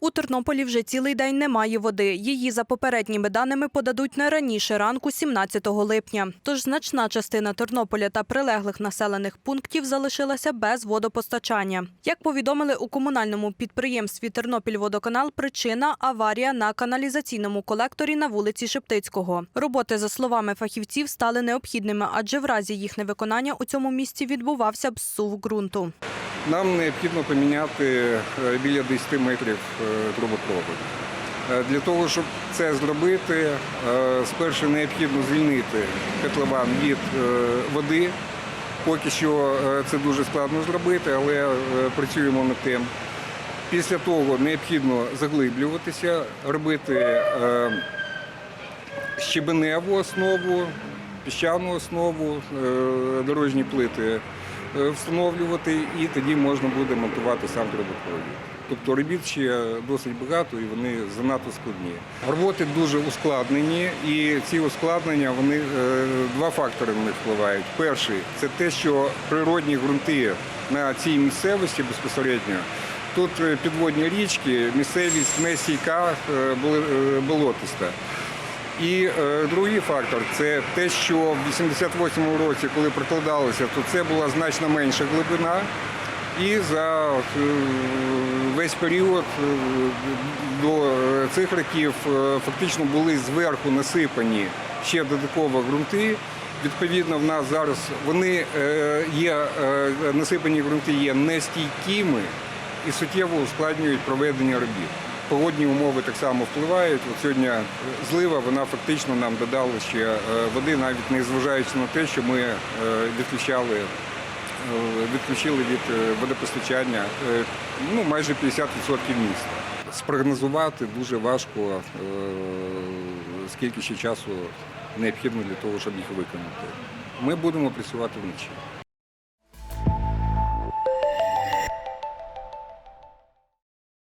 У Тернополі вже цілий день немає води. Її за попередніми даними подадуть не раніше ранку 17 липня. Тож значна частина Тернополя та прилеглих населених пунктів залишилася без водопостачання. Як повідомили у комунальному підприємстві Тернопільводоканал, причина аварія на каналізаційному колекторі на вулиці Шептицького. Роботи, за словами фахівців, стали необхідними, адже в разі їх невиконання у цьому місці відбувався б зсув ґрунту. Нам необхідно поміняти е, біля 10 метрів е, трубопроводу. Е, Для того, щоб це зробити, спершу необхідно звільнити котлован від води. Поки що це дуже складно зробити, але працюємо над тим. Після того необхідно заглиблюватися, робити щебеневу основу, піщану основу, дорожні плити встановлювати, і тоді можна буде монтувати сам трубопровід. Тобто робіт ще досить багато і вони занадто складні. Роботи дуже ускладнені, і ці ускладнення вони е, два фактори на них впливають. Перший це те, що природні ґрунти на цій місцевості безпосередньо. Тут е, підводні річки, місцевість не стійка, е, е, болотиста. І е, другий фактор це те, що в 88-му році, коли прокладалося, то це була значно менша глибина. І за е, весь період е, до е, цих років фактично були зверху насипані ще додатково ґрунти. Відповідно, в нас зараз вони є насипані ґрунти є нестійкими і суттєво ускладнюють проведення робіт. Погодні умови так само впливають. От сьогодні злива вона фактично нам додала ще е, води, навіть не зважаючи на те, що ми е, відключали, е, відключили від водопостачання ну, майже 50% міста. Спрогнозувати дуже важко, скільки ще часу необхідно для того, щоб їх виконати. Ми будемо працювати вночі.